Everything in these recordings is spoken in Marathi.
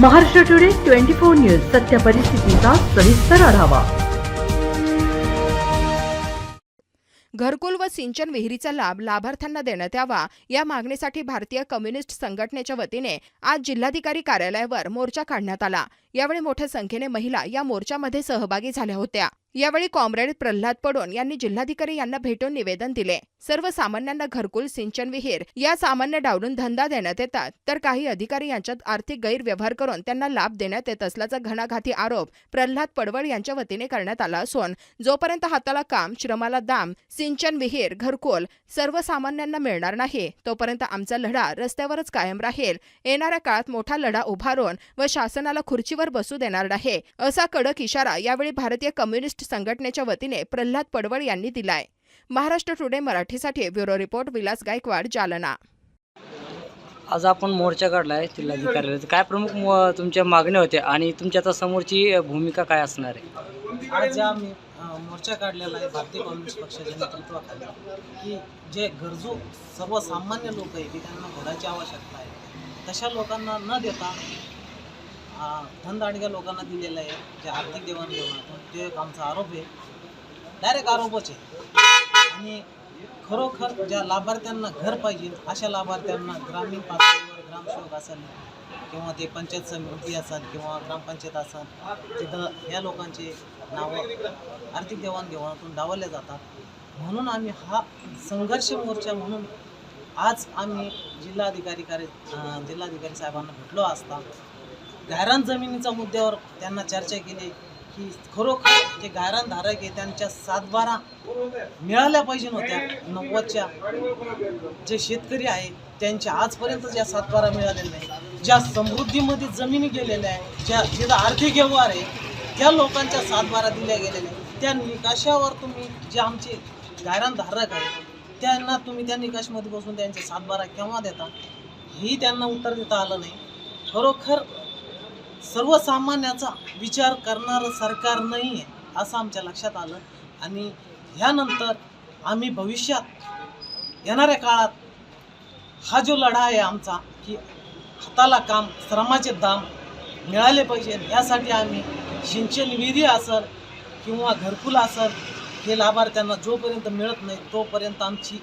Maharashtra today twenty four news सत्य परिस्थितीचा सविस्तर आढावा. घरकुल व सिंचन विहिरीचा लाभ लाभार्थ्यांना देण्यात यावा या मागणीसाठी भारतीय कम्युनिस्ट संघटनेच्या वतीने आज जिल्हाधिकारी कार्यालयावर मोर्चा काढण्यात आला. यावेळी मोठ्या संख्येने महिला या मोर्चामध्ये सहभागी झाल्या होत्या. यावेळी कॉम्रेड प्रल्हाद पडोन यांनी जिल्हाधिकारी यांना भेटून निवेदन दिले. सर्वसामान्यांना घरकुल सिंचन विहीर या सामान्य डावलून धंदा देण्यात येतात. तर काही अधिकारी यांच्यात आर्थिक गैरव्यवहार करून त्यांना लाभ देण्यात येत असल्याचा घणाघाती आरोप प्रल्हाद पडवळ यांच्या वतीने करण्यात आला असून जोपर्यंत हाताला काम श्रमाला दाम सिंचन विहीर घरकुल सर्वसामान्यांना मिळणार नाही तोपर्यंत आमचा लढा रस्त्यावरच कायम राहील. येणाऱ्या काळात मोठा लढा उभारून व शासनाला खुर्चीवर बसू देणार नाही असा कडक इशारा यावेळी भारतीय कम्युनिस्ट संघटनेच्या वतीने प्रल्हाद पडवळ यांनी दिलाय. महाराष्ट्र टुडे मराठीसाठी ब्युरो रिपोर्ट विलास गायकवाड जालना. आज आपण मोर्चा काढला आहे जिल्हाधिकाऱ्याला काय प्रमुख तुमच्या मागण्या होत्या आणि तुमच्या आता समोरची भूमिका काय असणार आहे? आज आम्ही मोर्चा काढलेला आहे भारतीय कम्युनिस्ट पक्षाच्या नेतृत्वाखाली की जे गरजू सर्वसामान्य लोक आहे की त्यांना घराची आवश्यकता आहे. तशा लोकांना न देता अ, लोकांना दिलेलं आहे जे आर्थिक देवाणघेवाणातून ते एक आमचा आरोप आहे. डायरेक्ट आरोपच आहे. आणि खरोखर ज्या लाभार्थ्यांना घर पाहिजे अशा लाभार्थ्यांना ग्रामीण पातळीवर ग्रामसेवक असेल किंवा ते पंचायत समिती असेल किंवा ग्रामपंचायत असेल तिथं या लोकांचे नावं आर्थिक देवाणघेवाणातून डावले जातात. म्हणून आम्ही हा संघर्ष मोर्चा म्हणून आज आम्ही जिल्हाधिकारी कार्य जिल्हाधिकारी साहेबांना भेटलो असता. गायरान जमिनीच्या मुद्द्यावर त्यांना चर्चा केली. की खरोखर जे गायरानधारक आहे त्यांच्या सातबारा मिळाल्या पाहिजे होत्या नव्वदच्या. जे शेतकरी आहे त्यांच्या आजपर्यंत ज्या सातबारा मिळालेल्या नाही ज्या समृद्धीमध्ये जमिनी गेलेल्या आहे ज्या जिथं आर्थिक व्यवहार आहे त्या लोकांच्या सातबारा दिल्या गेलेल्या आहेत. त्या निकाशावर तुम्ही जे आमचे गायरानधारक आहे त्यांना तुम्ही त्या निकाशमध्ये बसून त्यांचे सातबारा केव्हा देता? हेही त्यांना उत्तर देता आलं नाही. खरोखर सर्वसामान्याचा विचार करणारं सरकार नाही आहे असं आमच्या लक्षात आलं. आणि ह्यानंतर आम्ही भविष्यात येणाऱ्या काळात हा जो लढा आहे आमचा की हाताला काम श्रमाचे दाम मिळाले पाहिजे. यासाठी आम्ही सिंचन विधी असेल किंवा घरकुल असेल हे लाभार्थ्यांना जोपर्यंत मिळत नाही तोपर्यंत आमची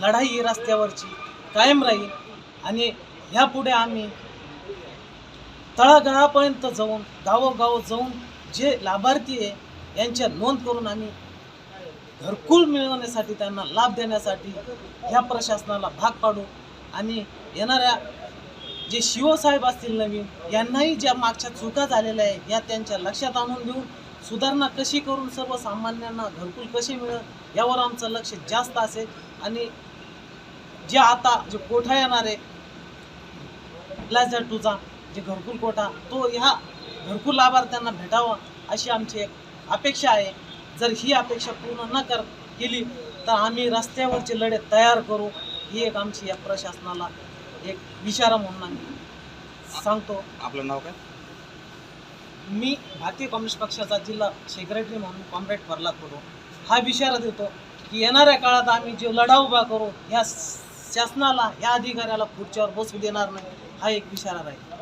लढाई रस्त्यावरची कायम राहील. आणि ह्यापुढे आम्ही तळागाळापर्यंत जाऊन गावोगाव जाऊन जे लाभार्थी आहे यांच्या नोंद करून आम्ही घरकुल मिळवण्यासाठी त्यांना लाभ देण्यासाठी ह्या प्रशासनाला भाग पाडू. आणि येणाऱ्या जे शिवसाहेब असतील नवीन यांनाही ज्या मागच्या चुका झालेल्या आहे या त्यांच्या लक्षात आणून देऊन सुधारणा कशी करून सर्वसामान्यांना घरकुल कसे मिळेल यावर आमचं लक्ष जास्त असेल. आणि जे आता जे कोठा येणार आहे प्लाझा टूचा जे घरकुल कोठा तो ह्या घरकुल लाभार्थ्यांना भेटावा अशी आमची एक अपेक्षा आहे. जर ही अपेक्षा पूर्ण न कर केली तर आम्ही रस्त्यावरचे लढे तयार करू. ही एक आमची या प्रशासनाला एक इशारा म्हणून आम्ही सांगतो. आपलं नाव काय? मी भारतीय कम्युनिस्ट पक्षाचा जिल्हा सेक्रेटरी म्हणून कॉम्रेड प्रल्हाद पडो हा इशारा देतो की येणाऱ्या काळात आम्ही जो लढा उभा करू ह्या शासनाला या अधिकाऱ्याला पुढच्यावर बसू देणार नाही हा एक इशारा राहील